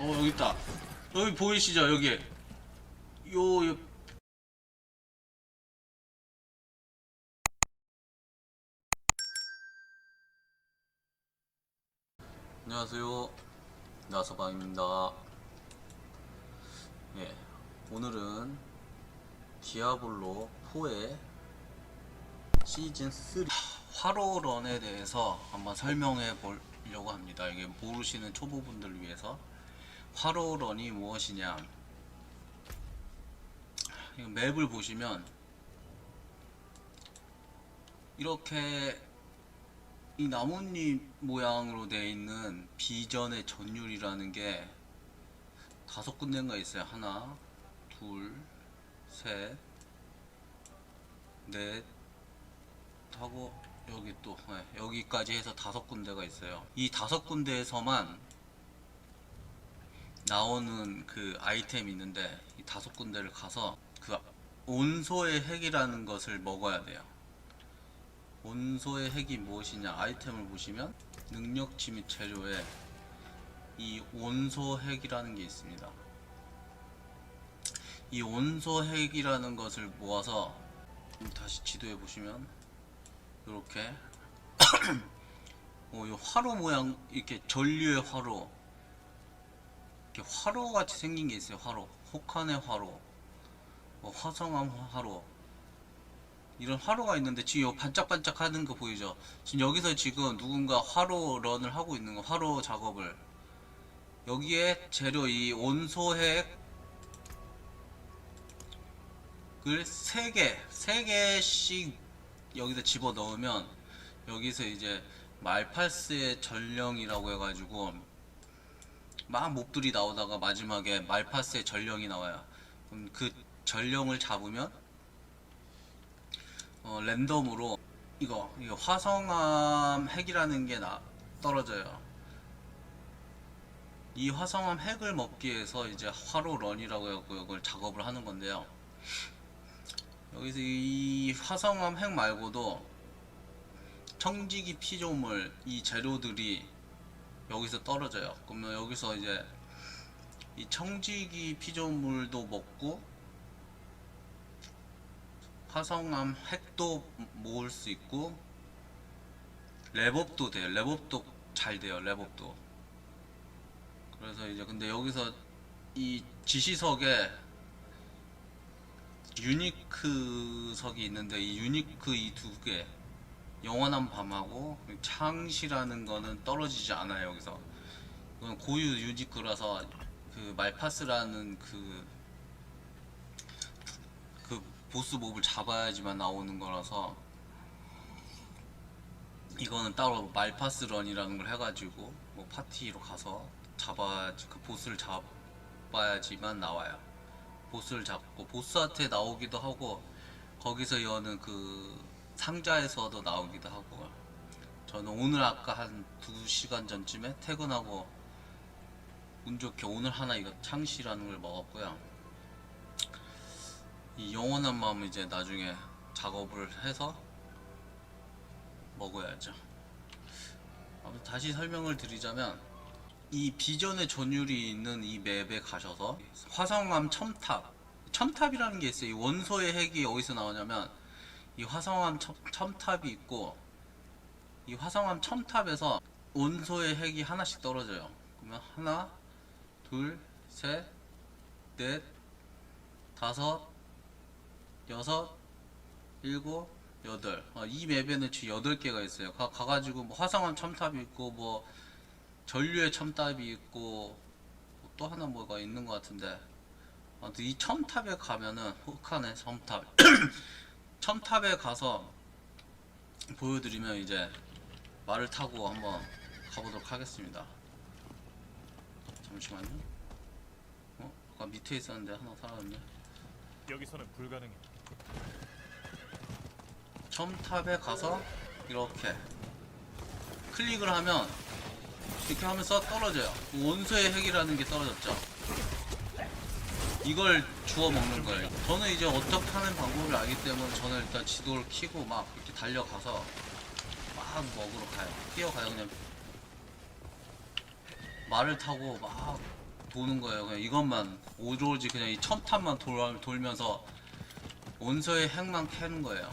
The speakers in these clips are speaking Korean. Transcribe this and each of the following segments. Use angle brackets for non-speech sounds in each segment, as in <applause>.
어 여기 있다. 여기 보이시죠 여기. 요, 요 안녕하세요. 나서방입니다. 예, 오늘은 디아블로 4의 시즌 3 화로런에 대해서 한번 설명해 보려고 합니다. 이게 모르시는 초보분들을 위해서 화로런이 무엇이냐? 이 맵을 보시면 이렇게 이 나뭇잎 모양으로 되어 있는 비전의 전율이라는 게 다섯 군데인가 있어요. 하나, 둘, 셋, 넷 하고 여기 또 네, 여기까지 해서 다섯 군데가 있어요. 이 다섯 군데에서만 나오는 그 아이템이 있는데 이 다섯 군데를 가서 그 온소의 핵이라는 것을 먹어야 돼요. 온소의 핵이 무엇이냐 아이템을 보시면 능력치 및 재료에 이 온소 핵이라는 게 있습니다. 이 온소 핵이라는 것을 모아서 다시 지도에 보시면 이렇게 <clears throat> 어, 이 화로 모양 이렇게 전류의 화로 이렇게 화로 같이 생긴 게 있어요. 화로 혹한의 화로 뭐 화성암 화로 이런 화로가 있는데 지금 여기 반짝반짝 하는 거 보이죠? 지금 여기서 지금 누군가 화로 런을 하고 있는 거, 화로 작업을. 여기에 재료 이 온소핵 을 3개, 3개씩 여기다 집어 넣으면 여기서 이제 말파스의 전령이라고 해가지고 막 몹들이 나오다가 마지막에 말파스의 전령이 나와요. 그럼 그 전령을 잡으면 어, 랜덤으로 이거 이거 화성암 핵이라는 게 나, 떨어져요. 이 화성암 핵을 먹기 위해서 이제 화로 런이라고 해갖고 이걸 작업을 하는 건데요. 여기서 이 화성암 핵 말고도 청지기 피조물 이 재료들이 여기서 떨어져요. 그러면 여기서 이제 이 청지기 피조물도 먹고 화성암 핵도 모을 수 있고 랩업도 돼요. 랩업도 잘 돼요. 랩업도. 그래서 이제 근데 여기서 이 지시석에 유니크석이 있는데 이 유니크 이 두 개 영원한 밤하고 창시라는 거는 떨어지지 않아요 여기서 이건 고유 유니크라서 그 말파스라는 그 그 보스 몹을 잡아야지만 나오는 거라서 이거는 따로 말파스 런이라는 걸 해가지고 뭐 파티로 가서 잡아야지 그 보스를 잡아야지만 나와요. 보스를 잡고 보스한테 나오기도 하고 거기서 여는 그 상자에서도 나오기도 하고 저는 오늘 아까 한 2시간 전쯤에 퇴근하고 운 좋게 오늘 하나 이거 창시라는 걸 먹었고요. 이 영원한 마음 이제 나중에 작업을 해서 먹어야죠. 아무튼 다시 설명을 드리자면 이 비전의 전율이 있는 이 맵에 가셔서 화성암 첨탑 첨탑이라는 게 있어요. 이 원소의 핵이 어디서 나오냐면 이 화성암 첨, 첨탑이 있고 이 화성암 첨탑에서 원소의 핵이 하나씩 떨어져요. 그러면 하나, 둘, 셋, 넷, 다섯, 여섯, 일곱, 여덟. 어, 이 맵에는 지금 여덟 개가 있어요. 가, 가가지고 뭐 화성암 첨탑이 있고 뭐 전류의 첨탑이 있고 뭐또 하나 뭐가 있는 것 같은데 아무튼 이 첨탑에 가면은 혹한의 첨탑 첨탑에 가서 보여드리면 이제 말을 타고 한번 가보도록 하겠습니다. 잠시만요. 어? 아까 밑에 있었는데 하나 사라졌네. 여기서는 불가능해. 첨탑에 가서 이렇게 클릭을 하면 이렇게 하면서 떨어져요. 원소의 핵이라는 게 떨어졌죠. 이걸 주워 먹는 거예요. 저는 이제 어떻게 하는 방법을 알기 때문에 저는 일단 지도를 키고 막 이렇게 달려가서 막 먹으러 가요. 뛰어가요. 그냥 말을 타고 막 도는 거예요. 그냥 이것만 오로지 그냥 이 첨탑만 돌, 돌면서 원소의 핵만 캐는 거예요.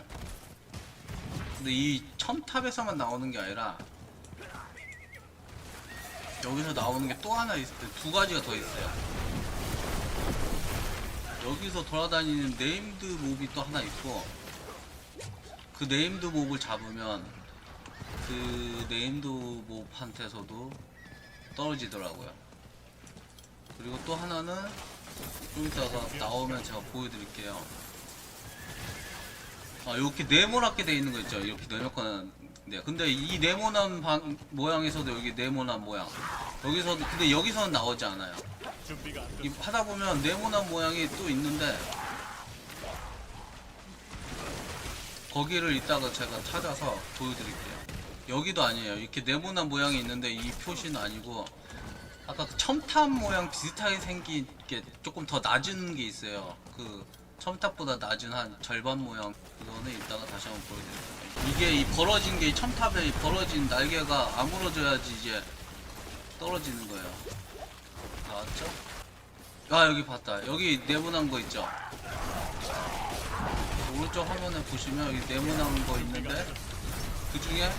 근데 이 첨탑에서만 나오는 게 아니라 여기서 나오는 게 또 하나 있어요. 두 가지가 더 있어요. 여기서 돌아다니는 네임드 몹이 또 하나 있고 그 네임드 몹을 잡으면 그 네임드 몹한테서도 떨어지더라고요. 그리고 또 하나는 좀 이따가 나오면 제가 보여드릴게요. 아 이렇게 네모나게 돼 있는 거 있죠? 이렇게 네모난 네. 근데 이 네모난 방, 모양에서도 여기 네모난 모양 여기서 근데 여기서는 나오지 않아요. 이 됐. 하다 보면 네모난 모양이 또 있는데 거기를 이따가 제가 찾아서 보여드릴게요. 여기도 아니에요. 이렇게 네모난 모양이 있는데 이 표시는 아니고 아까 그 첨탑 모양 비슷하게 생긴 게 조금 더 낮은 게 있어요. 그 첨탑보다 낮은 한 절반 모양 그거는 이따가 다시 한번 보여드릴게요. 이게 이 벌어진 게 이 첨탑에 이 벌어진 날개가 아물어져야지 이제 떨어지는 거예요. 나왔죠? 아 여기 봤다. 여기 네모난 거 있죠? 오른쪽 화면에 보시면 여기 네모난 거 있는데 그 중에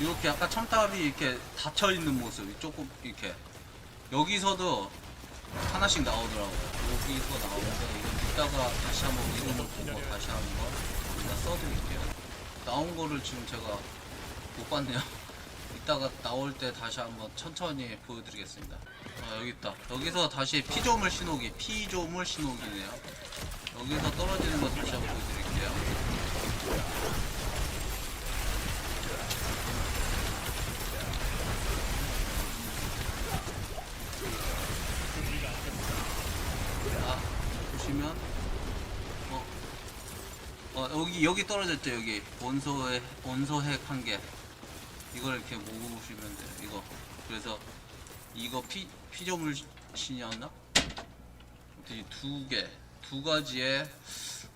이렇게 약간 첨탑이 이렇게 닫혀 있는 모습이 조금 이렇게. 여기서도 하나씩 나오더라고요. 여기서 나오는데 이거 이따가 다시 한번 이름을 보고 다시 한번 제가 써드릴게요. 나온 거를 지금 제가 못 봤네요. <laughs> 이따가 나올 때 다시 한번 천천히 보여드리겠습니다. 아, 여기 있다. 여기서 다시 피조물 신호기, 피조물 신호기네요. 여기서 떨어지는 거 다시 한번 보여드릴게요. 아, 보시면, 어, 어, 여기, 여기 떨어졌죠, 여기. 원소의, 원소 핵 한 개. 이걸 이렇게 모으시면 돼요. 이거. 그래서 이거 피 피조물 신이었나? 이두 개, 두 가지의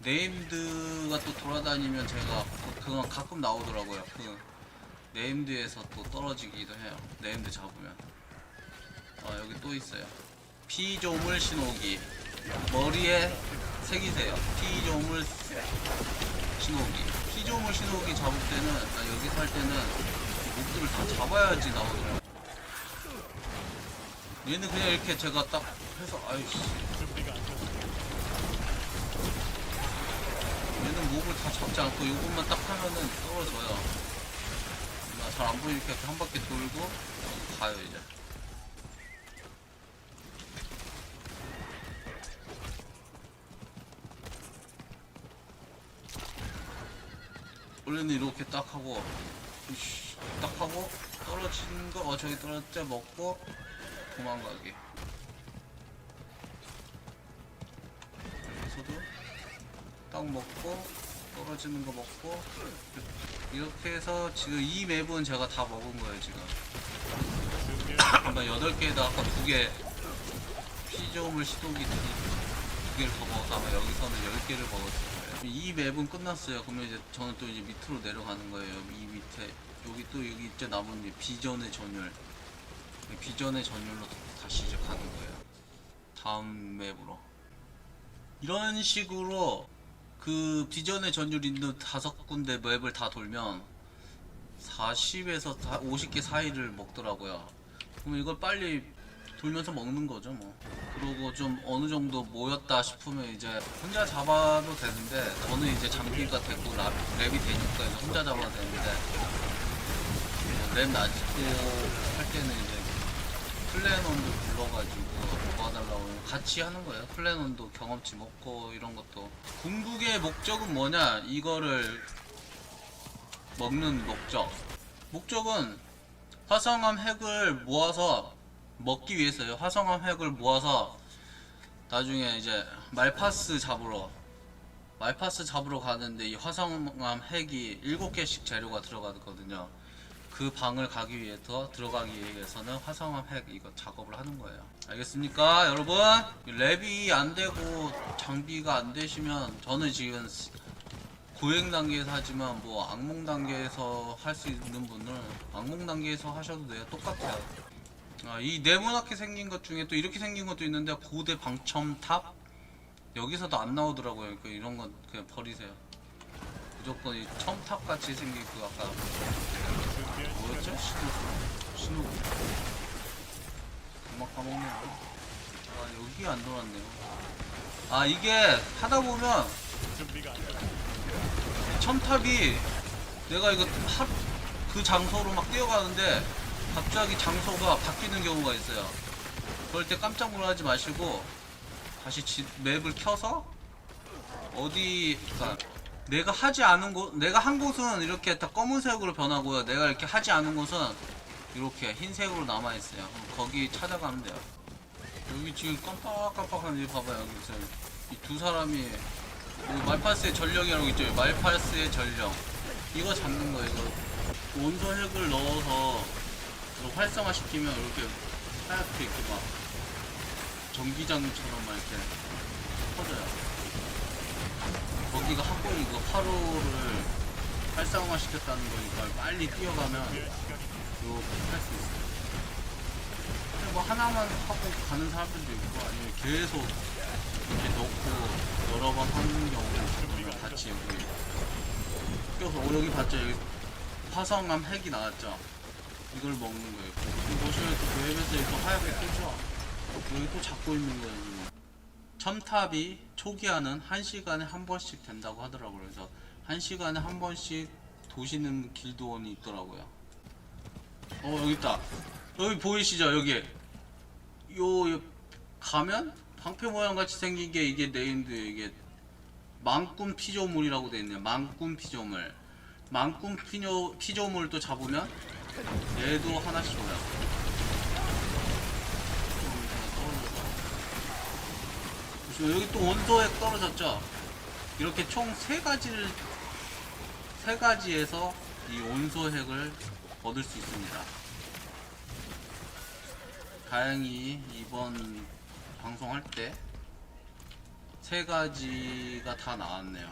네임드가 또 돌아다니면 제가 그- 그건 가끔 나오더라고요. 그 네임드에서 또 떨어지기도 해요. 네임드 잡으면. 아 여기 또 있어요. 피조물 신호기 머리에 새기세요. 피조물 신호기. 피조물 신호기 잡을 때는 아, 여기 살 때는 목들을 다 잡아야지 나오더라고. 얘는 그냥 이렇게 제가 딱 해서 아이씨. 얘는 목을 다 잡지 않고 이것만 딱 하면은 떨어져요. 잘 안 보이니까 이렇게 한 바퀴 돌고 가요 이제. 원래는 이렇게 딱 하고 딱 하고 떨어진 거 어 저기 떨어졌지 먹고 도망가기. 여기서도 딱 먹고 떨어지는 거 먹고 이렇게 해서 지금 이 맵은 제가 다 먹은 거예요 지금. 아마 8개에다 아까 두개 피조물 시도기 두, 두 개를 더 먹어서 아마 여기서는 10개를 먹었을 거예요. 이 맵은 끝났어요. 그러면 이제 저는 또 이제 밑으로 내려가는 거예요. 이 밑에 여기 또 여기 있죠 이 비전의 이 비전의 전율로 다시 이제 가는 거예요 다음 맵으로 이런 식으로 그 비전의 전율 있는 다섯 군데 맵을 다 돌면 40에서 50개 사이를 먹더라고요. 그럼 이걸 빨리 돌면서 먹는 거죠, 뭐. 그리고 좀 어느 정도 모였다 싶으면 이제 혼자 잡아도 되는데 저는 이제 장비가 되고 랩, 랩이 되니까 이제 혼자 잡아도 되는데 뭐랩 놔지고 할 때는 이제 플래논도 불러가지고 도와달라고 같이 하는 거예요. 플래논도 경험치 먹고 이런 것도. 궁극의 목적은 뭐냐? 이거를 먹는 목적. 목적은 화성암 핵을 모아서 먹기 위해서요. 화성암 핵을 모아서 나중에 이제 말파스 잡으러 말파스 잡으러 가는데 이 화성암 핵이 7개씩 재료가 들어가거든요. 그 방을 가기 위해서 들어가기 위해서는 화성암 핵 이거 작업을 하는 거예요. 알겠습니까, 여러분? 랩이 안 되고 장비가 안 되시면 저는 지금 고행 단계에서 하지만 뭐 악몽 단계에서 할 수 있는 분은 악몽 단계에서 하셔도 돼요. 똑같아요. 아, 이 네모나게 생긴 것 중에 또 이렇게 생긴 것도 있는데 고대 방첨탑 여기서도 안 나오더라고요. 그 이런 건 그냥 버리세요. 무조건 이 첨탑 같이 생긴 그 아까 시간. 신호 신호 금방 까먹네요. 아 여기 안 돌았네요. 아 이게 하다 보면. 첨탑이 내가 이거 하, 그 장소로 막 뛰어가는데 갑자기 장소가 바뀌는 경우가 있어요. 그럴 때 깜짝 놀라지 마시고 다시 지- 맵을 켜서 어디 그러니까 내가 하지 않은 곳 내가 한 곳은 이렇게 다 검은색으로 변하고요. 내가 이렇게 하지 않은 곳은 이렇게 흰색으로 남아 있어요. 거기 찾아가면 돼요. 여기 지금 깜빡깜빡한 일 봐봐요. 여기 지금 이두 사람이 뭐 말파스의 전령이라고 있죠. 말파스의 전령. 이거 잡는 거예요. 이거 원소 핵을 넣어서 활성화 시키면 이렇게 하얗게 이렇게 막 전기장처럼 막 이렇게 터져요. 거기가 하고 이거 8호를 활성화 시켰다는 거니까 빨리 뛰어가면 준비할 시간이 이렇게 할수 있어요. 근데 뭐 하나만 하고 가는 사람들도 있고 아니면 계속 이렇게 넣고 여러 번 하는 경우도 있으면 같이 여기 껴서 어, 여기 봤죠? 여기 화성암 핵이 나왔죠? 이걸 먹는 거예요. 보시면 또 웹에서 이거 하얗게 뜨죠? 여기 또 잡고 있는 거예요. 지금. 첨탑이 초기화는 1시간에 한 번씩 된다고 하더라고요. 그래서 1시간에 한 번씩 도시는 길드원이 있더라고요. 어 여기 있다. 여기 보이시죠? 여기 요, 요 가면 방패 모양 같이 생긴 게 이게 네임드 이게 망꾼 피조물이라고 돼 있네요. 망꾼 피조물. 망꾼 피조, 피조물도 잡으면 얘도 하나씩 줘요. 보시면 여기 또 원소핵 떨어졌죠? 이렇게 총 세 가지를 세 가지에서 이 온소핵을 얻을 수 있습니다. 다행히 이번 방송할 때 세 가지가 다 나왔네요.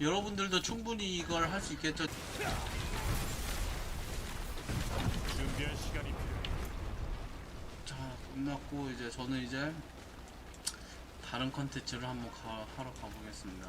여러분들도 충분히 이걸 할 수 있겠죠? 자, 끝났고 이제 저는 이제 다른 컨텐츠를 한번 가, 하러 가보겠습니다.